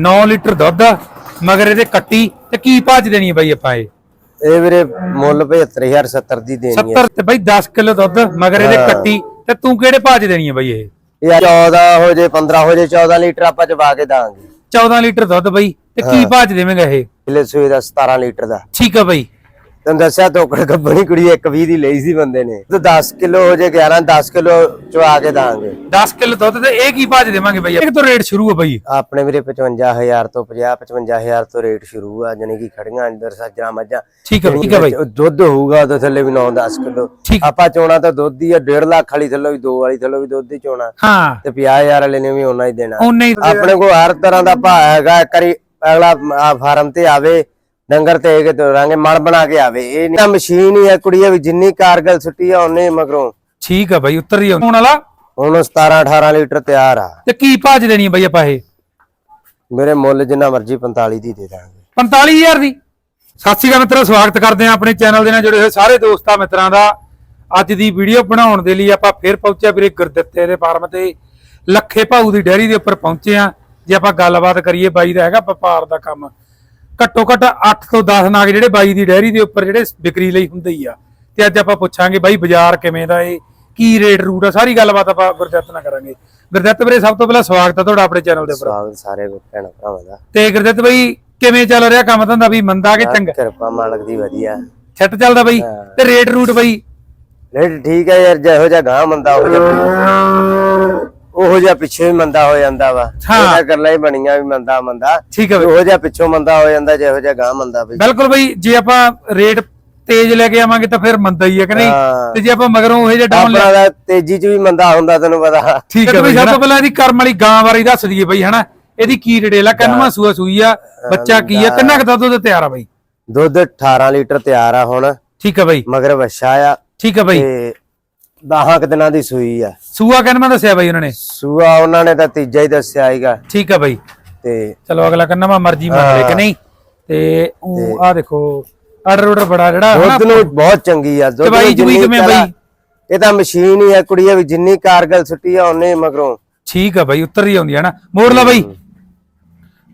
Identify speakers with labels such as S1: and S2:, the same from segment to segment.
S1: 9 litre ਦੁੱਧ ਮਗਰ ਇਹਦੇ ਕੱਟੀ ਤੇ ਕੀ ਭਾਜ ਦੇਣੀ ਹੈ ਬਾਈ ਆਪਾਂ ਇਹ?
S2: ਇਹ ਵੀਰੇ ਮੁੱਲ 75000 70 ਦੀ ਦੇਣੀ ਹੈ।
S1: 70 ਤੇ ਬਾਈ 10 ਕਿਲੋ ਦੁੱਧ ਮਗਰ ਇਹਦੇ
S2: ਹਾਂ।
S1: ਕੱਟੀ ਤੇ ਤੂੰ ਕਿਹੜੇ ਭਾਜ ਦੇਣੀ ਹੈ ਬਾਈ ਇਹ?
S2: ਇਹ 14 ਹੋ ਜੇ 15 ਹੋ ਜੇ 14 ਲੀਟਰ ਆਪਾਂ ਚਵਾ ਕੇ ਦਾਂਗੇ।
S1: 14 ਲੀਟਰ ਦੁੱਧ ਬਾਈ ਤੇ ਕੀ ਭਾਜ ਦੇਵੇਂਗਾ ਇਹ?
S2: ਕਿਲੇ ਸੂਏ ਦਾ 17 ਲੀਟਰ ਦਾ।
S1: ਠੀਕ ਆ ਬਾਈ।
S2: ਤੈਨੂੰ ਦੱਸਿਆ ਤੋਕੜ ਗੱਬਣੀ ਕੁੜੀ 120 ਦੀ ਲਈ ਸੀ ਬੰਦੇ ਨੇ। ਤੇ 10 ਕਿਲੋ ਹੋ ਜੇ 11 10 ਕਿਲੋ ਚਵਾ ਕੇ ਦਾਂਗੇ।
S1: 10 ਕਿਲੋ ਦੁੱਧ ਤੇ ਇਹ ਕੀ ਭਾਜ ਦੇਵਾਂਗੇ ਬਾਈ? ਇਹ ਤੋਂ ਰੇਟ ਸ਼ੁਰੂ ਆ ਬਾਈ।
S2: ਆਪਣੇ ਵੀਰੇ 55000 ਤੋਂ 50 55000 ਤੋਂ ਰੇਟ ਸ਼ੁਰੂ ਆ ਜਾਨੀ ਕਿ ਖੜੀਆਂ ਅੰਦਰ ਸੱਜਣਾ ਮੱਝਾਂ।
S1: ਠੀਕ ਆ ਠੀਕ ਬਾਈ।
S2: ਉਹ ਦੁੱਧ ਹੋਊਗਾ ਉਹਦੇ ਥੱਲੇ ਵੀ 9-10 ਕਿਲੋ।
S1: ਠੀਕ।
S2: ਆਪਾਂ ਚੋਣਾ ਤਾਂ ਦੁੱਧ ਹੀ ਆ 1.5 ਲੱਖ ਵਾਲੀ ਥੱਲੇ ਵੀ 2 ਵਾਲੀ ਥੱਲੇ ਵੀ ਦੁੱਧ ਹੀ ਚੋਣਾ।
S1: ਹਾਂ।
S2: ਤੇ 50000 ਵਾਲੇ ਨੇ ਵੀ ਉਹਨਾਂ ਹੀ ਦੇਣਾ।
S1: ਹੀ
S2: ਆਪਣੇ ਕੋਲ ਹਰ ਤਰ੍ਹਾਂ ਦਾ ਭਾਅ ਹੈਗਾ ਇੱਕ ਵਾਰੀ ਅਗਲਾ ਫਾਰਮ ਤੇ ਆਵੇ ਡੰਗਰ ਤੇ ਕੇ ਤੋਰਾਂਗੇ ਮਣ ਬਣਾ ਕੇ ਆਵੇ ਇਹ ਨਹੀਂ। ਮਸ਼ੀਨ ਹੀ ਹੈ ਕੁੜੀਏ ਵੀ ਜਿੰਨੀ ਕਾਰਗਲ ਸੁੱਟੀ ਆ ਉਹਨੇ ਮਗਰੋਂ।
S1: ਠੀਕ ਆ ਬਾਈ ਉੱਤਰ ਹੀ ਆਉਣ ਵਾਲਾ?
S2: ਹੁਣ 17 18 ਲੀਟਰ ਤਿਆਰ ਆ।
S1: ਤੇ ਕੀ ਭਾਜ ਦੇਣੀ ਹੈ ਬਾਈ ਆਪਾਂ ਇਹ?
S2: ਮੇਰੇ ਮੁੱਲ ਜਿੰਨਾ ਮਰਜ਼ੀ 45 ਦੀ ਦੇ ਦਾਂਗੇ।
S1: 45000 ਦੀ? ਸਤਿ ਸ਼੍ਰੀ ਅਕਾਲ ਮਿੱਤਰੋ ਸਵਾਗਤ ਕਰਦੇ ਹਾਂ ਆਪਣੇ ਚੈਨਲ ਦੇ ਨਾਲ ਜੁੜੇ ਹੋਏ ਸਾਰੇ ਦੋਸਤਾਂ ਮਿੱਤਰਾਂ ਦਾ। ਅੱਜ ਦੀ ਵੀਡੀਓ ਬਣਾਉਣ ਦੇ ਲਈ ਆਪਾਂ ਫੇਰ ਪਹੁੰਚਿਆ ਵੀਰੇ ਗੁਰਦਿੱਤੇ ਦੇ ਫਾਰਮ ਤੇ। ਲੱਖੇ ਭਾਊ ਦੀ ਡੈਰੀ ਦੇ ਉੱਪਰ ਪਹੁੰਚੇ ਆ। ਜੇ ਆਪਾਂ ਗੱਲਬਾਤ ਕਰੀਏ ਬਾਈ ਦਾ ਹੈਗਾ ਵਪਾਰ ਦਾ ਕੰਮ। ਘੱਟੋ ਘੱਟ 8 ਤੋਂ 10 ਨਾਗ ਜਿਹੜੇ ਬਾਈ ਦੀ ਡੈਰੀ ਦੇ ਉੱਪਰ ਜਿਹੜੇ ਵਿਕਰੀ ਲਈ ਹੁੰਦੇ ਹੀ ਆ। ਤੇ ਅੱਜ ਆਪਾਂ ਪੁੱਛਾਂਗੇ ਬਾਈ ਬਾਜ਼ਾਰ ਕਿਵੇਂ ਦਾ ਏ ਕੀ ਰੇਟ ਰੂਟ ਆ? ਸਾਰੀ ਗੱਲਬਾਤ ਆਪਾਂ ਗੁਰਦਿੱਤ ਨਾਲ ਕਰਾਂਗੇ। ਗੁਰਦਿੱਤ ਵੀਰੇ ਸਭ ਤੋਂ ਪਹਿਲਾਂ ਸਵਾਗਤ ਆ ਤੁਹਾਡਾ ਆਪਣੇ ਚੈਨਲ ਦੇ ਉੱਪਰ।
S2: ਸਵਾਗਤ ਸਾਰੇ ਭੈਣ ਭਰਾਵਾਂ ਦਾ।
S1: ਤੇ ਗੁਰਦਿੱਤ ਬਾਈ ਕਿਵੇਂ ਚੱਲ ਰਿਹਾ ਕੰਮ ਧੰਦਾ? ਵੀ ਮੰਦਾ ਕਿ ਚੰਗਾ?
S2: ਕਿਰਪਾ ਮਾਲਕ ਦੀ ਵਧੀਆ।
S1: ਛੱਟ ਚੱਲਦਾ ਬਈ? ਤੇ ਰੇਟ ਰੂਟ ਬਈ?
S2: ਰੇਟ ਠੀਕ ਹੈ ਯਾਰ ਜਿਹੋ ਜਿਹਾ ਗਾਂ ਮੰਦਾ ਹੋ ਜਾ ਉਹੋ ਜਿਹਾ ਪਿੱਛੇ ਵੀ ਮੰਦਾ ਹੋ ਜਾਂਦਾ ਵਾ।
S1: ਹਾਂ।
S2: ਇਹਦਾ ਗੱਲਾਂ ਹੀ ਬਣੀਆਂ ਵੀ ਮੰਦਾ ਮੰਦਾ।
S1: ਠੀਕ ਹੈ ਬਈ।
S2: ਉਹੋ ਜਿਹਾ ਪਿੱਛੋਂ ਮੰਦਾ ਹੋ ਜਾਂਦਾ ਜਿਹੋ ਜਿਹਾ ਗਾਂ ਮੰਦਾ ਬਈ।
S1: ਬਿਲਕੁਲ ਬਈ ਜੇ ਆਪਾਂ ਰੇਟ ਤੇਜ਼ ਲੈ ਕੇ ਆਵਾਂਗੇ ਤਾਂ ਫਿਰ ਮੰਦਾ ਹੀ ਹੈ ਕਿ ਨਹੀਂ?
S2: ਹਾਂ।
S1: ਤੇ ਜੇ ਆਪਾਂ ਮਗਰੋਂ ਉਹ ਜੇ ਡਾਊਨ ਲੈ
S2: ਆਪਣਾ ਤਾਂ ਤੇਜ਼ੀ 'ਚ ਵੀ ਮੰਦਾ ਹੁੰਦਾ ਤੈਨੂੰ ਪਤਾ।
S1: ਠੀਕ ਹੈ ਬਈ ਸਭ ਤੋਂ ਪਹਿਲਾਂ ਇਹਦੀ ਕਰਮ ਵਾਲੀ ਗਾਂ ਬਾਰੇ ਦੱਸ ਦਈਏ ਬਈ ਹਨਾ? ਇਹਦੀ ਕੀ ਡਿਟੇਲ ਆ ਕੰਨਵਾ ਸੂਆ ਸੂਈ ਆ ਬੱਚਾ ਕੀ ਆ? ਕਿੰਨਾ ਕੁ ਦੁੱਧ ਉਹਦੇ ਤਿਆਰ ਆ ਬਈ?
S2: ਦੁੱਧ 18 ਲੀਟਰ ਤਿਆਰ ਆ ਹੁਣ।
S1: ਠੀਕ ਹੈ ਬਈ।
S2: ਮਗਰ ਵੱਛਾ ਆ।
S1: ਠੀਕ ਹੈ ਬਈ।
S2: ਤੇ 10 ਕੁ ਦਿਨਾਂ ਦੀ ਸੂਈ ਆ।
S1: ਸੂਆ ਕੰਨਵਾ ਦੱਸਿਆ ਬਈ ਉਹਨਾਂ ਨੇ?
S2: ਸੂਆ ਉਹਨਾਂ ਨੇ ਤਾਂ ਤੀਜਾ ਹੀ ਦੱਸਿਆ ਹੀਗਾ
S1: ਠੀਕ ਹੈ ਬਈ।
S2: ਤੇ
S1: ਚਲੋ ਅਗਲਾ ਕੰਨਵਾ ਮਰਜ਼ੀ ਮੰਨ ਲੈ ਕਿ ਨਹੀਂ। ਤੇ ਉਹ ਆ ਦੇਖੋ ਆਰਡਰ ਆਰਡਰ ਬੜਾ ਜਿਹੜਾ
S2: ਦੁੱਧ ਨੂੰ ਬਹੁਤ ਚੰਗੀ ਆ ਦੁੱਧ
S1: ਚਵੂਈ
S2: ਜਿੰਨੀ
S1: ਕਿਵੇਂ ਬਈ?
S2: ਇਹ ਤਾਂ ਮਸ਼ੀਨ ਹੀ ਆ ਕੁੜੀਏ ਵੀ ਜਿੰਨੀ ਕਾਰਗਲ ਸੁੱਟੀ ਆ ਉਹਨੇ ਮਗਰੋਂ।
S1: ਠੀਕ ਆ ਬਾਈ ਉੱਤਰ ਹੀ ਆਉਂਦੀ ਹੈ ਨਾ। ਮੋੜ ਲਾ ਬਾਈ।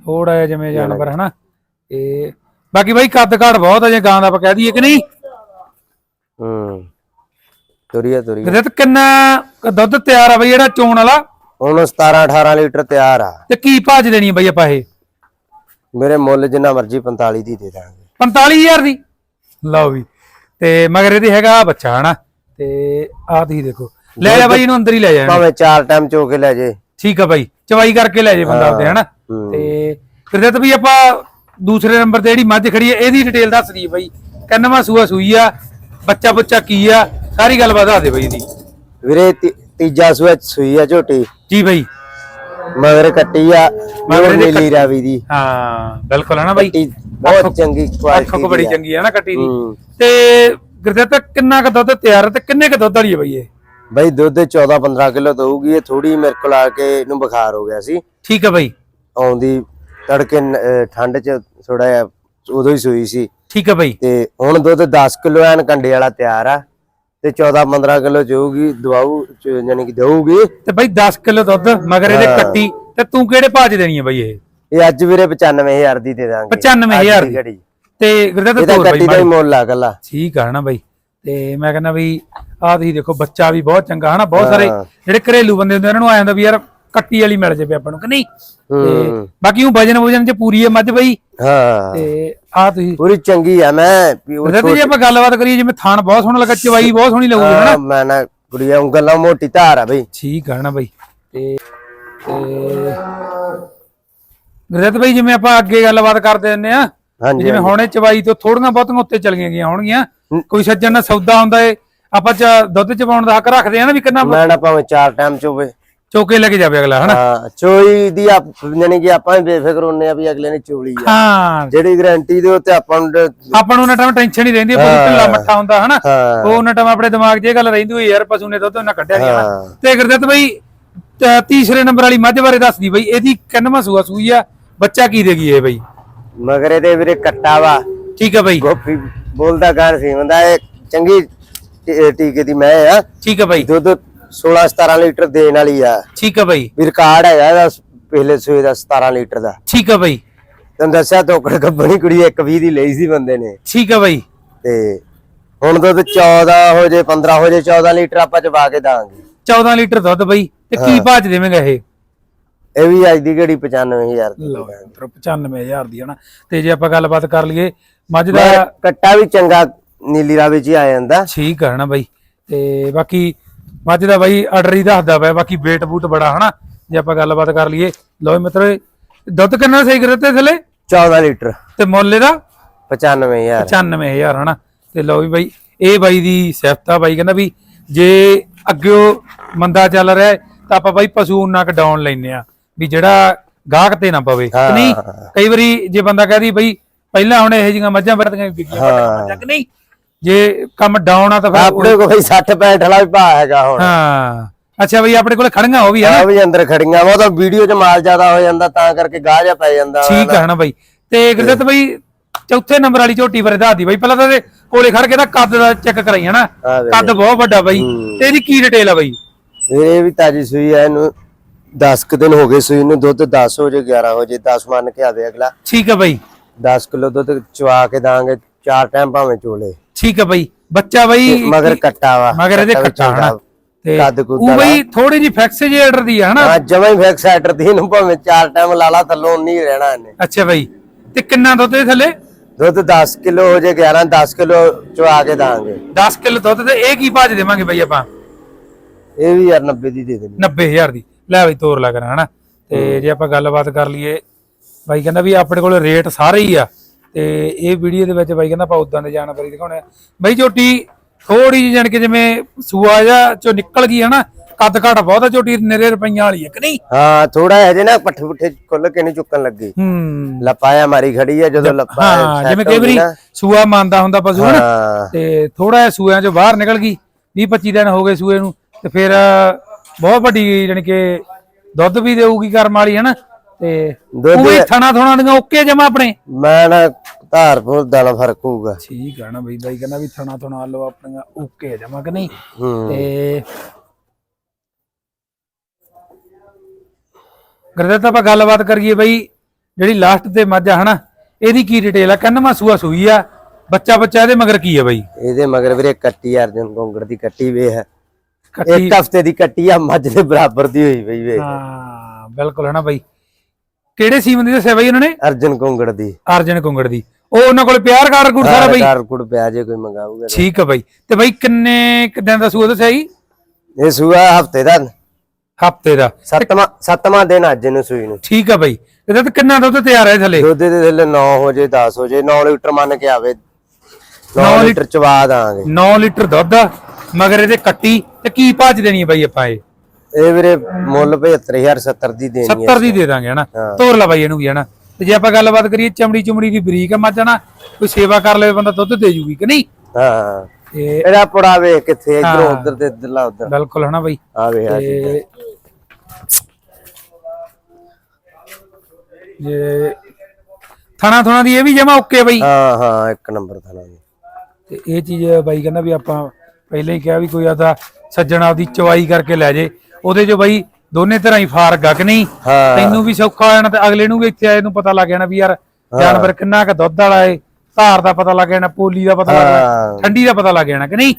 S1: ਥੋੜਾ ਜਿਵੇਂ ਜਾਨਵਰ ਹਨਾ? ਇਹ ਬਾਕੀ ਬਾਈ ਕੱਦ ਕਾਠ ਬਹੁਤ ਆ ਜੇ ਗਾਂ ਦਾ ਆਪਾਂ ਕਹਿ ਦਈਏ ਕਿ ਨਹੀਂ।
S2: ਹੂੰ। ਤੁਰੀਆ ਤੁਰੀਆ
S1: ਰਿਤ ਕਿੰਨਾ ਕੁ ਦੁੱਧ ਤਿਆਰ ਆ ਬਾਈ ਜਿਹੜਾ ਚੋਣ ਵਾਲਾ?
S2: ਹੁਣ 17 18 ਲੀਟਰ ਤਿਆਰ ਆ।
S1: ਤੇ ਕੀ ਭਾਜ ਦੇਣੀ ਆ ਬਾਈ ਆਪਾਂ ਇਹ?
S2: ਮੇਰੇ ਮੁੱਲ ਜਿੰਨਾ ਮਰਜ਼ੀ 45 ਦੀ ਦੇ ਦਾਂਗੇ।
S1: 45000 ਦੀ? ਲਓ ਵੀ। ਤੇ ਮਗਰ ਇਹਦੇ ਹੈਗਾ ਬੱਚਾ ਹਨਾ? ਤੇ ਆਹ ਤੁਸੀਂ ਦੇਖੋ। ਲੈ ਜਾ ਬਾਈ ਇਹਨੂੰ ਅੰਦਰ ਹੀ ਲੈ ਜਾ
S2: ਭਾਵੇਂ ਚਾਰ ਟਾਈਮ ਚੋ ਕੇ ਲੈ ਜੇ।
S1: ਠੀਕ ਆ ਬਾਈ ਚਵਾਈ ਕਰਕੇ ਲੈ ਜੇ ਬੰਦਾ ਉਹਦੇ ਹਨਾ?
S2: ਹੂੰ।
S1: ਤੇ ਰਿਤ ਵੀ ਆਪਾਂ ਦੂਸਰੇ ਨੰਬਰ ਤੇ ਜਿਹੜੀ ਮੱਝ ਖੜੀ ਹੈ ਇਹਦੀ ਡਿਟੇਲ ਦੱਸ ਦਈਏ ਬਾਈ। ਕੰਨਵਾ ਸੂਆ ਸੂਈ ਆ ਬੱਚਾ ਬੱਚਾ ਕੀ ਆ ਸਾਰੀ ਗੱਲਬਾਤ ਦੱਸ ਦੇ ਬਾਈ ਇਹਦੀ।
S2: ਵੀਰੇ ਤੀ- ਤੀਜਾ ਸੂਆ ਸੂਈ ਆ ਝੋਟੀ।
S1: ਜੀ ਬਾਈ?
S2: ਮਗਰ ਕੱਟੀ ਆ
S1: ਮਗਰ ਇਹਦੇ
S2: ਨੀਲੀ ਰਾਵੀ ਦੀ।
S1: ਹਾਂ ਬਿਲਕੁਲ ਹੈ ਨਾ ਬਾਈ।
S2: ਕੱਟੀ ਬਹੁਤ ਚੰਗੀ
S1: ਅੱਖ
S2: ਕੁਆਲਿਟੀ
S1: ਕੋ ਬੜੀ
S2: ਦੀ।
S1: ਚੰਗੀ ਹੈ ਨਾ ਕੱਟੀ ਦੀ।
S2: ਹੂੰ।
S1: ਤੇ ਗੁਰਦਿੱਤ ਕਿੰਨਾ ਕੁ ਦੁੱਧ ਤਿਆਰ ਹੈ ਤੇ ਕਿੰਨੇ ਕੁ ਦੁੱਧ ਵਾਲੀ ਹੈ ਬਾਈ ਇਹ?
S2: ਬਈ ਦੁੱਧ 14 15 ਕਿਲੋ ਦਊਗੀ। ਇਹ ਥੋੜੀ ਮੇਰੇ ਕੋਲ ਆ ਕੇ ਇਹਨੂੰ ਬੁਖਾਰ ਹੋ ਗਿਆ ਸੀ।
S1: ਠੀਕ ਹੈ ਬਾਈ।
S2: ਆਉਂਦੀ ਤੜਕੇ ਨ- ਅਹ ਠੰਡ ਚ ਥੋੜਾ ਜਿਹਾ ਉਦੋਂ ਹੀ ਸੂਈ ਸੀ।
S1: ਠੀਕ ਹੈ ਬਾਈ।
S2: ਤੇ ਹੁਣ ਦੁੱਧ 10 ਕਿਲੋ ਐਨ ਕੰਡੇ ਵਾਲਾ ਤਿਆਰ ਆ। ਤੇ 14 15 ਕਿਲੋ ਚੋਊਗੀ ਦਵਾਊ ਯਾਨੀ ਕਿ ਦਊਗੀ।
S1: ਤੇ ਬਾਈ 10 ਕਿਲੋ ਦੁੱਧ ਮਗਰ ਇਹਦੇ ਕੱਟੀ ਤੇ ਤੂੰ ਕਿਹੜੇ ਭਾਜ ਦੇਣੀ ਹੈ ਬਾਈ ਇਹ?
S2: ਇਹ ਅੱਜ ਵੀਰੇ 95000 ਦੀ ਦੇ ਦਾਂਗੇ।
S1: 95000
S2: ਅੱਜ
S1: ਦੀ।
S2: ਘੜੀ।
S1: ਤੇ ਗੁਰਦਿੱਤ
S2: ਇਹਦਾ
S1: ਤੋਰ ਬਾਈ
S2: ਕੱਟੀ ਦਾ ਹੀ ਮੁੱਲ ਆ ਗੱਲਾ
S1: ਠੀਕ ਆ ਹਨਾ ਬਾਈ। ਤੇ ਮੈਂ ਕਹਿੰਦਾ ਵੀ ਆਹ ਤੁਸੀਂ ਦੇਖੋ ਬੱਚਾ ਵੀ ਬਹੁਤ ਚੰਗਾ ਹਨਾ ਬਹੁਤ ਸਾਰੇ। ਜਿਹੜੇ ਘਰੇਲੂ ਬੰਦੇ ਹੁੰਦੇ ਉਹਨਾਂ ਨੂੰ ਆ ਜਾਂਦਾ ਵੀ ਯਾਰ ਕੱਟੀ ਵਾਲੀ ਮਿਲ ਜਾਵੇ ਆਪਾਂ ਨੂੰ ਕਿ ਨਹੀਂ? ਤੇ ਬਾਕੀ ਉਹ ਵਜਨ ਵਜਨ ਚ ਪੂਰੀ ਹੈ ਮੱਝ ਬਈ।
S2: ਹਾਂ।
S1: ਤੇ ਆਹ ਤੁਸੀਂ
S2: ਪੂਰੀ ਚੰਗੀ ਆ ਮੈਂ
S1: ਰਦੇ ਜੇ ਆਪਾਂ ਗੱਲਬਾਤ ਕਰੀਏ ਜਿਵੇਂ ਥਾਣ ਬਹੁਤ ਸੋਹਣਾ ਲੱਗਾ ਚਵਾਈ ਬਹੁਤ ਸੋਹਣੀ ਲੱਗੂਗੀ ਹਨਾ?
S2: ਮੈਂ ਨਾ ਕੁੜੀਆਂ ਉਂਗਲਾਂ ਮੋਟੀ ਧਾਰ ਆ ਬਈ।
S1: ਠੀਕ ਆ ਹਨਾ ਬਾਈ। ਤੇ ਤੇ ਬਾਈ ਜਿਵੇਂ ਆਪਾਂ ਅੱਗੇ ਗੱਲਬਾਤ ਕਰਦੇ ਹੁੰਨੇ ਆ ਜਿਵੇਂ ਹੁਣੇ ਚਵਾਈ ਤੋਂ ਥੋੜੀਆਂ ਬਹੁਤੀਆਂ ਉੱਤੇ ਚਲੀਆਂ ਗਈਆਂ ਹੋਣਗੀਆਂ। ਕੋਈ ਸੱਜਣ ਨਾਲ ਸੌਦਾ ਹੁੰਦਾ ਏ ਆਪਾਂ ਚ ਦੁੱਧ ਚਵਾਉਣ ਦਾ ਹੱਕ ਰੱਖਦੇ ਆ ਨਾ ਵੀ ਕਿੰਨਾ
S2: ਮੈਂ ਨਾ ਭਾਵੇਂ ਚਾਰ ਟਾਈਮ ਚੋਵੇ।
S1: ਚੌਕੇ ਲੈ ਕੇ ਜਾਵੇ ਅਗਲਾ ਹਨਾ?
S2: ਹਾਂ ਚੋਈ ਦੀ ਯਾਨੀ ਕਿ ਆਪਾਂ ਬੇਫਿਕਰ ਹੁੰਨੇ ਆ ਵੀ ਅਗਲੇ ਨੇ ਚੋਲੀ ਆ।
S1: ਹਾਂ।
S2: ਜਿਹੜੀ ਗਾਰੰਟੀ ਦੇ ਉੱਤੇ ਆਪਾਂ ਨੂੰ
S1: ਆਪਾਂ ਨੂੰ ਉਹਨਾਂ ਟਾਈਮ ਟੈਨਸ਼ਨ ਨਹੀਂ ਰਹਿੰਦੀ ਕੋਈ ਢਿੱਲਾ ਮੱਠਾ ਹੁੰਦਾ ਹਨਾ?
S2: ਹਾਂ।
S1: ਉਹ ਉਹਨਾਂ ਟਾਈਮ ਆਪਣੇ ਦਿਮਾਗ 'ਚ ਇਹ ਗੱਲ ਰਹਿੰਦੀ ਹੋਈ ਯਾਰ ਪਸ਼ੂ ਨੇ ਦੁੱਧ ਉਹਨਾਂ ਕੱਢਿਆ ਨਹੀਂ ਹਨਾ?
S2: ਹਾਂ।
S1: ਤੇ ਗੁਰਦਤ ਬਾਈ ਤੀਸਰੇ ਨੰਬਰ ਵਾਲੀ ਮੱਝ ਬਾਰੇ ਦੱਸਦੀ ਬਈ ਇਹਦੀ ਕਿੰਨਵਾਂ ਸੂਆ ਸੂਈ ਆ ਬੱਚਾ ਕੀ ਦੇਗੀ ਇਹ ਬਈ?
S2: ਮਗਰ ਇਹਦੇ ਵੀਰੇ ਕੱਟਾ ਵਾ।
S1: ਠੀਕ ਆ ਬਈ।
S2: ਗੋਪੀ ਬੋਲਦਾ ਗਾਣ ਸੀ ਹੁੰਦਾ ਇਹ ਚੰਗੀ ਟੀਕੇ ਦੀ ਮੈਂ ਆ।
S1: ਠੀਕ ਆ ਬਈ।
S2: ਦੁੱਧ 16 17 ਲੀਟਰ ਦੇਣ ਵਾਲੀ ਆ।
S1: ਠੀਕ ਆ ਬਈ।
S2: ਵੀ ਰਿਕਾਰਡ ਹੈਗਾ ਇਹਦਾ ਪਿਛਲੇ ਸੂਏ ਦਾ 17 ਲੀਟਰ ਦਾ।
S1: ਠੀਕ ਆ ਬਾਈ।
S2: ਤੈਨੂੰ ਦੱਸਿਆ ਤੋਕੜ ਗੱਬਣੀ ਕੁੜੀ 120 ਦੀ ਲਈ ਸੀ ਬੰਦੇ ਨੇ।
S1: ਠੀਕ ਆ ਬਾਈ।
S2: ਤੇ ਹੁਣ ਦੁੱਧ 14 ਹੋ ਜੇ 15 ਹੋ ਜੇ 14 ਲੀਟਰ ਆਪਾਂ ਚਵਾ ਕੇ ਦਾਂਗੇ।
S1: 14 ਲੀਟਰ ਦੁੱਧ ਬਾਈ ਤੇ ਕੀ ਭਾਅ ਚ ਦੇਵੇਂਗਾ ਇਹ?
S2: ਇਹ ਵੀ ਅੱਜ ਦੀ ਘੜੀ 95000 ਦੀ
S1: ਲਓ ਮਿੱਤਰੋ 95000 ਦੀ ਹਨਾ ਤੇ ਜੇ ਆਪਾਂ ਗੱਲਬਾਤ ਕਰ ਲਈਏ ਮੱਝ ਦਾ
S2: ਕੱਟਾ ਵੀ ਚੰਗਾ ਨੀਲੀ ਰਾਵੇ ਚ ਹੀ ਆ ਜਾਂਦਾ।
S1: ਠੀਕ ਆ ਹਨਾ ਬਾਈ। ਤੇ ਬਾਕੀ ਮੱਝ ਦਾ ਬਾਈ ਆਰਡਰ ਹੀ ਦੱਸਦਾ ਪਿਆ ਬਾਕੀ ਵੇਟ ਬੂਟ ਬੜਾ ਹਨਾ? ਜੇ ਆਪਾਂ ਗੱਲਬਾਤ ਕਰ ਲਈਏ। ਲਓ ਮਿੱਤਰੋ ਦੁੱਧ ਕਿੰਨਾ ਸਹੀ ਕਰਤੇ ਥਲੇ?
S2: 14 ਲੀਟਰ।
S1: ਤੇ ਮੁੱਲ ਇਹਦਾ?
S2: 95000
S1: 95000 ਹਨਾ? ਤੇ ਲਓ ਵੀ ਬਾਈ ਇਹ ਬਾਈ ਦੀ ਸਿਫਤ ਆ ਬਾਈ ਕਹਿੰਦਾ ਵੀ ਜੇ ਅੱਗਿਓ ਮੰਦਾ ਚੱਲ ਰਿਹਾ ਤਾਂ ਆਪਾਂ ਬਾਈ ਪਸ਼ੂ ਉਹਨਾਂ ਕ ਡਾਊਨ ਲੈਨੇ ਆ ਵੀ ਜਿਹੜਾ ਗਾਹਕ ਤੇ ਨਾ ਪਵੇ। ਨਹੀਂ? ਕਈ ਵਾਰੀ ਜੇ ਬੰਦਾ ਕਹਦੀ ਬਈ ਪਹਿਲਾਂ ਹੁਣ ਇਹੋ ਜਿਹੀਆਂ ਮੱਝਾਂ ਵਰਤੀਆਂ ਵਿਕੀਆਂ ਵੱਡੀਆਂ ਮੱਝਾਂ ਕਿ ਨਹੀਂ? ਜੇ ਕੰਮ ਡਾਊਨ ਆ ਤਾਂ ਫਿਰ
S2: ਆਪਣੇ ਕੋਲ 60 65 ਵਾਲਾ ਵੀ ਭਾਅ ਹੈਗਾ ਹੁਣ।
S1: ਹਾਂ। ਅੱਛਾ ਬਈ ਆਪਣੇ ਕੋਲ ਖੜੀਆਂ ਉਹ ਵੀ ਆ
S2: ਵੀ ਅੰਦਰ ਖੜੀਆਂ। ਉਹ ਤਾਂ ਵੀਡੀਓ 'ਚ ਮਾਲ ਜ਼ਿਆਦਾ ਹੋ ਜਾਂਦਾ ਤਾਂ ਕਰਕੇ ਗਾਹ ਜਾ ਪੈ ਜਾਂਦਾ।
S1: ਠੀਕ ਆ ਹਨਾ ਬਾਈ। ਤੇ ਗੁਰਦਤ ਬਈ ਚੌਥੇ ਨੰਬਰ ਵਾਲੀ ਝੋਟੀ ਬਾਰੇ ਦੱਸਦੀ ਬਾਈ। ਪਹਿਲਾਂ ਤਾਂ ਕੋਲੇ ਖੜ ਕੇ ਤਾਂ ਕੱਦ ਦਾ ਚੈੱਕ ਕਰਾਈ ਹਨਾ। ਕੱਦ ਬਹੁਤ ਵੱਡਾ ਬਾਈ। ਤੇ ਇਹਦੀ ਕੀ ਡਿਟੇਲ ਆ ਬਾਈ?
S2: ਇਹ ਵੀ ਤਾਜੀ ਸੂਈ ਹੈ ਇਹਨੂੰ 10 ਕੁ ਦਿਨ ਹੋ ਗਏ ਸੂਈ ਨੂੰ। ਦੁੱਧ 10 ਹੋ ਜੇ 11 ਹੋ ਜੇ 10 ਮੰਨ ਕੇ ਆਵੇ ਅਗਲਾ।
S1: ਠੀਕ ਆ ਬਾਈ।
S2: 10 ਕਿਲੋ ਦੁੱਧ ਚਵਾ ਕੇ ਦਾਂਗੇ ਚਾਰ ਟਾਈਮ ਭਾਵੇਂ ਚੋਲੇ।
S1: ਠੀਕ ਆ ਬਾਈ। ਬੱਚਾ ਬਾਈ
S2: ਮਗਰ ਕੱਟਾ ਵਾ।
S1: ਮਗਰ ਇਹਦੇ ਕੱਟਾ ਹਨਾ। ਤੇ
S2: ਕੱਦ ਕੁੱਦ
S1: ਉਹ ਬਈ ਥੋੜੀ ਜੀ ਫੈਕਸ ਜੇ ਆਰਡਰ ਦੀ ਆ ਹਨਾ?
S2: ਹਾਂ ਜਮਾਂ ਹੀ ਫੈਕਸ ਦੀ ਨੂੰ ਭਾਵੇਂ ਚਾਰ ਟਾਈਮ ਲਾਲਾ ਥੱਲੋਂ ਨਹੀਂ ਰਹਿਣਾ ਇਹਨੇ।
S1: ਅੱਛਾ ਬਾਈ। ਤੇ ਕਿੰਨਾ ਦੁੱਧ ਦੇ ਥੱਲੇ?
S2: ਦੁੱਧ 10 ਕਿਲੋ ਹੋ ਜੇ 11 10 ਕਿਲੋ ਚਵਾ ਕੇ ਦਾਂਗੇ।
S1: 10 ਕਿਲੋ ਦੁੱਧ ਤੇ ਇਹ ਕੀ ਭਾਜ ਦੇਵਾਂਗੇ ਬਾਈ ਆਪਾਂ?
S2: ਇਹ ਵੀ ਯਾਰ 90 ਦੀ ਦੇ ਦੇਣੀ।
S1: 90000 ਦੀ। ਲੈ ਬਾਈ ਤੋਰ ਲਾ ਕਰਾਂ ਹਨਾ? ਤੇ ਜੇ ਆਪਾਂ ਗੱਲਬਾਤ ਕਰ ਲਈਏ ਬਾਈ ਕਹਿੰਦਾ ਵੀ ਆਪਣੇ ਕੋਲ ਰੇਟ ਸਾਰੇ ਹੀ ਆ। ਤੇ ਇਹ ਵੀਡੀਓ ਦੇ ਵਿੱਚ ਬਾਈ ਕਹਿੰਦਾ ਆਪਾਂ ਉਦਾਂ ਦੇ ਜਾਣਕਾਰੀ ਦਿਖਾਉਣੇ ਆ। ਬਾਈ ਝੋਟੀ ਥੋੜੀ ਜਿਹੀ ਜਾਣ ਕੇ ਜਿਵੇਂ ਸੂਆ ਜਾਂ ਚੋਂ ਨਿਕਲ ਗਈ ਹਨਾ ਕੱਦ ਘਾਟ ਬਹੁਤ ਝੋਟੀ ਨਿਰੇ ਰੁਪਈਆਂ ਵਾਲੀ ਹੈ ਕਿ ਨਹੀਂ?
S2: ਹਾਂ ਥੋੜਾ ਹੈ ਜੇ ਨਾ ਪੱਠੇ ਪੁੱਠੇ ਖੁੱਲ ਕੇ ਨਹੀਂ ਚੁੱਕਣ ਲੱਗੀ।
S1: ਹੂੰ।
S2: ਲਪਾਇਆ ਮਾਰੀ ਖੜੀ ਹੈ ਜਦੋਂ ਲੱਪਾ
S1: ਹਾਂ ਜਿਵੇਂ
S2: ਹੋ
S1: ਕਈ ਵਾਰੀ ਸੂਆ ਮੰਨਦਾ ਹੁੰਦਾ ਪਸ਼ੂ ਹਨਾ
S2: ਹਾਂ।
S1: ਤੇ ਥੋੜਾ ਜਿਹਾ ਸੂਇਆਂ ਚੋਂ ਬਾਹਰ ਨਿਕਲ ਗਈ 20 25 ਦਿਨ ਹੋ ਗਏ ਸੂਏ ਨੂੰ ਤੇ ਫਿਰ ਬਹੁਤ ਵੱਡੀ ਜਾਣੀ ਕਿ ਦੁੱਧ ਵੀ ਦੇਊਗੀ ਕਰਮ ਵਾਲੀ ਹਨਾ ਤੇ ਉਹ ਥਣਾ ਥੋਣਾ ਦੀਆਂ ਓਕੇ ਜਮਾ ਆਪਣੇ?
S2: ਮੈਂ ਨਾ ਧਾਰਪੁਰ ਦਾ ਨਾ ਫ਼ਰਕ ਹੋਊਗਾ।
S1: ਠੀਕ ਆ ਨਾ ਬਈ ਬਾਈ ਕਹਿੰਦਾ ਵੀ ਥਣਾ ਥਣਾ ਲਓ ਆਪਣੀਆਂ ਓਕੇ ਜਮਾ ਕਿ ਨਹੀਂ?
S2: ਹੂੰ।
S1: ਤੇ ਗਰਦਤ ਆਪਾਂ ਗੱਲਬਾਤ ਕਰੀਏ ਬਈ ਜਿਹੜੀ ਲਾਸਟ ਤੇ ਮੱਝ ਆ ਹਨਾ? ਇਹਦੀ ਕੀ ਡਿਟੇਲ ਆ? ਕੰਨਵਾ ਸੂਆ ਸੂਈ ਆ। ਬੱਚਾ ਬੱਚਾ ਇਹਦੇ ਮਗਰ ਕੀ ਆ ਬਈ?
S2: ਇਹਦੇ ਮਗਰ ਵੀਰੇ ਕੱਟੀ ਅਰਜਨ ਗੋਂਗੜ ਦੀ ਕੱਟੀ ਵੇ ਹੈ। ਇੱਕ ਹਫ਼ਤੇ ਦੀ ਕੱਟੀ ਆ ਮੱਝ ਦੇ ਬਰਾਬਰ ਦੀ ਹੋਈ ਪਈ ਵੇ।
S1: ਹਾਂ ਬਿਲਕੁਲ ਹਨਾ ਬਾਈ? ਕਿਹੜੇ ਸੀਮਨ ਦੀ ਦੱਸਿਆ ਬਾਈ ਉਹਨਾਂ ਨੇ?
S2: ਅਰਜਨ ਗੋਂਗੜ ਦੀ।
S1: ਅਰਜਨ ਕੁੰਗੜ ਦੀ। ਉਹ ਉਹਨਾਂ ਕੋਲ ਪਿਆਰ ਕਾਰਡ ਕੁੜ ਸਾਰਾ ਬਾਈ?
S2: ਕਾਰ ਕੁੜ ਪਿਆ ਜੇ ਕੋਈ ਮੰਗਾਊਗਾ
S1: ਠੀਕ ਆ ਬਾਈ। ਤੇ ਬਾਈ ਕਿੰਨੇ ਕੁ ਦਿਨ ਦਾ ਸੂਆ ਦੱਸਿਆ ਜੀ?
S2: ਇਹ ਸੂਆ ਹਫ਼ਤੇ ਦਾ।
S1: ਹਫ਼ਤੇ ਦਾ।
S2: ਸੱਤਵਾਂ ਸੱਤਵਾਂ ਦਿਨ ਅੱਜ ਨੂੰ ਸੂਈ ਨੂੰ।
S1: ਠੀਕ ਆ ਬਾਈ। ਇਹਦਾ ਤਾਂ ਕਿੰਨਾ ਦੁੱਧ ਤਿਆਰ ਹੈ ਥੱਲੇ?
S2: ਦੁੱਧ ਦੇ ਥੱਲੇ 9 ਹੋ ਜੇ 10 ਹੋ ਜੇ 9 ਲੀਟਰ ਮੰਨ ਕੇ ਆਵੇ। 9 ਲੀਟਰ ਚਵਾ ਦਾਂਗੇ।
S1: 9 ਲੀਟਰ ਦੁੱਧ ਮਗਰ ਇਹਦੇ ਕੱਟੀ। ਤੇ ਕੀ ਭਾਜ ਦੇਣੀ ਬਾਈ ਆਪਾਂ ਇਹ?
S2: ਇਹ ਵੀਰੇ ਮੁੱਲ 75000 70 ਦੀ ਦੇਣੀ ਹੈ
S1: 70 ਦੀ ਦੇ ਦਾਂਗੇ ਹਨਾ? ਤੋਰ ਲਾ ਬਾਈ ਇਹਨੂੰ ਵੀ ਹਨਾ? ਤੇ ਜੇ ਆਪਾਂ ਗੱਲਬਾਤ ਕਰੀਏ ਚਮੜੀ ਚਮੜੀ ਦੀ ਬਰੀਕ ਆ ਮੱਝ ਨਾ ਕੋਈ ਸੇਵਾ ਕਰ ਲਵੇ ਬੰਦਾ ਦੁੱਧ ਦੇ ਜੂਗੀ ਕਿ ਨਹੀਂ?
S2: ਹਾਂ।
S1: ਤੇ
S2: ਇਹਦਾ ਪੜਾ ਵੇ ਕਿੱਥੇ ਇਧਰੋਂ ਉਧਰ ਤੇ ਇਧਰਲਾ ਉਧਰ।
S1: ਬਿਲਕੁਲ ਹਨਾ ਬਾਈ?
S2: ਆ
S1: ਤੇ ਜੇ ਥਣਾ ਥਣਾ ਦੀ ਇਹ ਵੀ ਜਮਾ ਓਕੇ ਬਾਈ?
S2: ਹਾਂ ਹਾਂ ਇੱਕ ਨੰਬਰ ਥਾਣਾ ਜੀ
S1: ਤੇ ਇਹ ਚੀਜ਼ ਬਾਈ ਕਹਿੰਦਾ ਵੀ ਆਪਾਂ ਪਹਿਲਾਂ ਹੀ ਕਿਹਾ ਵੀ ਕੋਈ ਆਦਾ ਸੱਜਣ ਆਪਦੀ ਚਵਾਈ ਕਰਕੇ ਲੈ ਜੇ। ਉਹਦੇ ਚ ਬਾਈ ਦੋਨੇ ਤਰ੍ਹਾਂ ਹੀ ਫਾਰਕ ਆ ਕਿ ਨਹੀਂ?
S2: ਹਾਂ।
S1: ਤੈਨੂੰ ਵੀ ਸੌਖਾ ਹੋ ਜਾਣਾ ਤੇ ਅਗਲੇ ਨੂੰ ਵੀ ਇੱਥੇ ਆਏ ਨੂੰ ਪਤਾ ਲੱਗ ਜਾਣਾ ਵੀ ਯਾਰ ਜਾਨਵਰ ਕਿੰਨਾ ਕ ਦੁੱਧ ਵਾਲਾ ਏ ਧਾਰ ਦਾ ਪਤਾ ਲੱਗ ਜਾਣਾ ਪੋਲੀ ਦਾ ਪਤਾ ਲੱਗ ਜਾਣਾ
S2: ਹਾਂ।
S1: ਠੰਡੀ ਦਾ ਪਤਾ ਲੱਗ ਜਾਣਾ ਕਿ ਨਹੀਂ?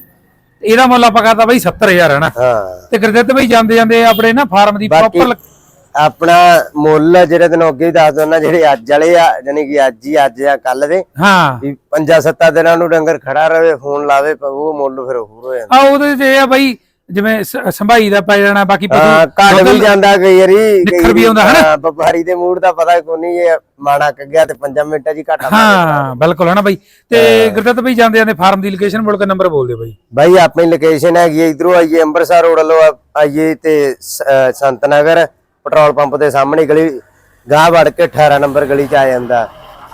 S1: ਇਹਦਾ ਮੁੱਲ ਆਪਾਂ ਕਰਦਾ ਬਾਈ 70000 ਹੈ ਨਾ?
S2: ਹਾਂ।
S1: ਤੇ ਗੁਰਦਿੱਤ ਬਾਈ ਜਾਂਦੇ ਜਾਂਦੇ ਆਪਣੇ ਨਾ ਫਾਰਮ ਦੀ
S2: ਬਾਕੀ
S1: ਪ੍ਰੋਪਰ
S2: ਆਪਣਾ ਮੁੱਲ ਜਿਹੜੇ ਤੈਨੂੰ ਅੱਗੇ ਦੱਸ ਦਿੰਦਾ ਜਿਹੜੇ ਅੱਜ ਵਾਲੇ ਆ ਯਾਨੀ ਕਿ ਅੱਜ ਹੀ ਅੱਜ ਆ ਕੱਲ ਦੇ
S1: ਹਾਂ।
S2: ਵੀ ਪੰਜਾਂ ਸੱਤਾਂ ਦਿਨਾਂ ਨੂੰ ਡੰਗਰ ਖੜਾ ਰਵੇ ਫੋਨ ਲਾਵੇ ਪਰ ਉਹ ਮੁੱਲ ਫਿਰ ਹੋਰ ਹੋ ਜਾਂਦਾ।
S1: ਆ ਉਹਦੇ ਤੇ ਇਹ ਆ ਬਾਈ ਜਿਵੇਂ ਸ- ਸੰਭਾਈ ਦਾ ਪੈ ਜਾਣਾ ਬਾਕੀ
S2: ਹਾਂ ਘੱਟ ਵੀ ਜਾਂਦਾ ਕਈ ਵਾਰੀ
S1: ਨਿੱਖਰ ਵੀ ਆਉਂਦਾ, ਹਨਾ?
S2: ਵਪਾਰੀ ਦੇ ਮੂਡ ਦਾ ਪਤਾ ਕੋਈ ਨਹੀਂ ਇਹ ਮਾਣਾ ਕੱਗਿਆ ਤੇ 5 ਮਿੰਟਾਂ 'ਚ ਹੀ ਘਾਟਾ ਪਾ
S1: ਹਾਂ ਬਿਲਕੁਲ ਹਨਾ ਬਾਈ? ਤੇ ਗੁਰਦਿੱਤ ਬਾਈ ਜਾਂਦੇ ਜਾਂਦੇ ਫਾਰਮ ਦੀ ਲੋਕੇਸ਼ਨ ਬੋਲ ਕੇ ਨੰਬਰ ਬੋਲ ਦਿਓ ਬਾਈ।
S2: ਬਾਈ ਆਪਣੀ ਲੋਕੇਸ਼ਨ ਹੈਗੀ ਹੈ ਇਧਰੋਂ ਆਈਏ ਅੰਮ੍ਰਿਤਸਰ ਰੋਡ ਵੱਲੋਂ ਆ- ਆਈਏ ਤੇ ਸ- ਅਹ ਸੰਤ ਨਗਰ ਪੈਟਰੋਲ ਪੰਪ ਦੇ ਸਾਹਮਣੇ ਗਲੀ ਗਾਹ ਵੜ ਕੇ 18 ਨੰਬਰ ਗਲੀ 'ਚ ਆ ਜਾਂਦਾ।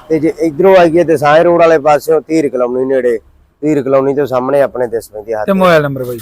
S2: ਤੇ ਜੇ ਇਧਰੋਂ ਆਈਏ ਤੇ ਸਾਏ ਰੋਡ ਵਾਲੇ ਪਾਸਿਓਂ ਧੀਰ ਕਲੋਨੀ ਨੇੜੇ ਧੀਰ ਕਲੋਨੀ ਦੇ ਸਾਹਮਣੇ ਆਪਣੇ ਦਿਸ ਪੈਂਦੀ ਹੱਥ।
S1: ਤੇ ਮੋਬਾਈਲ ਨੰਬਰ ਬਾਈ।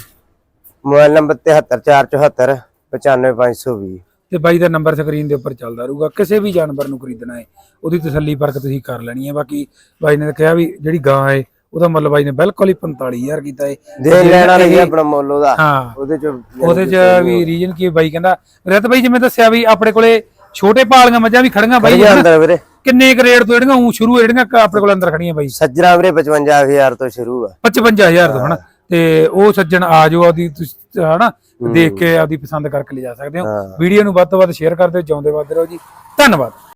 S2: ਮੋਬਾਈਲ ਨੰਬਰ 73474 95520
S1: ਤੇ ਬਾਈ ਦਾ ਨੰਬਰ ਸਕਰੀਨ ਦੇ ਉੱਪਰ ਚੱਲਦਾ ਰਹੂਗਾ। ਕਿਸੇ ਵੀ ਜਾਨਵਰ ਨੂੰ ਖਰੀਦਣਾ ਹੈ ਉਹਦੀ ਤਸੱਲੀ ਪਰਖ ਤੁਸੀਂ ਕਰ ਲੈਣੀ ਹੈ। ਬਾਕੀ ਬਾਈ ਨੇ ਕਿਹਾ ਵੀ ਜਿਹੜੀ ਗਾਂ ਹੈ ਉਹਦਾ ਮੁੱਲ ਬਾਈ ਨੇ ਬਿਲਕੁਲ ਹੀ 45000 ਕੀਤਾ ਹੈ।
S2: ਦੇ ਲੈਣਾ ਨਹੀਂ ਆਪਣਾ ਮੁੱਲ ਉਹਦਾ
S1: ਹਾਂ
S2: ਉਹਦੇ 'ਚ
S1: ਉਹਦੇ ਚ ਵੀ ਰੀਜਨ ਕੀ ਬਾਈ ਕਹਿੰਦਾ ਰਤ ਬਾਈ ਜਿਵੇਂ ਦੱਸਿਆ ਵੀ ਆਪਣੇ ਕੋਲੇ ਛੋਟੇ ਪਾਲੀਆਂ ਮੱਝਾਂ ਵੀ ਖੜੀਆਂ ਬਾਈ
S2: ਅੰਦਰ ਵੀਰੇ।
S1: ਕਿੰਨੇ ਕੁ ਰੇਟ ਤੋਂ ਜਿਹੜੀਆਂ ਉਹ ਸ਼ੁਰੂ ਜਿਹੜੀਆਂ ਆਪਣੇ ਕੋਲ ਅੰਦਰ ਖੜੀਆਂ ਬਾਈ?
S2: ਸੱਜਣਾ ਵੀਰੇ 55000 ਤੋਂ ਸ਼ੁਰੂ ਆ।
S1: 55000 ਤੋਂ ਹਨਾ? ਤੇ ਉਹ ਸੱਜਣ ਆ ਜਾਓ ਆਪਦੀ ਤੁਸੀਂ ਹਨਾ ਦੇਖ ਕੇ ਆਪਦੀ ਪਸੰਦ ਕਰਕੇ ਲਿਜਾ ਸਕਦੇ
S2: ਹੋ।
S1: ਵੀਡੀਓ ਨੂੰ ਵੱਧ ਤੋਂ ਵੱਧ ਸ਼ੇਅਰ ਕਰ ਦਿਓ ਜਿਉਂਦੇ ਵੱਧਦੇ ਰਹੋ ਜੀ। ਧੰਨਵਾਦ।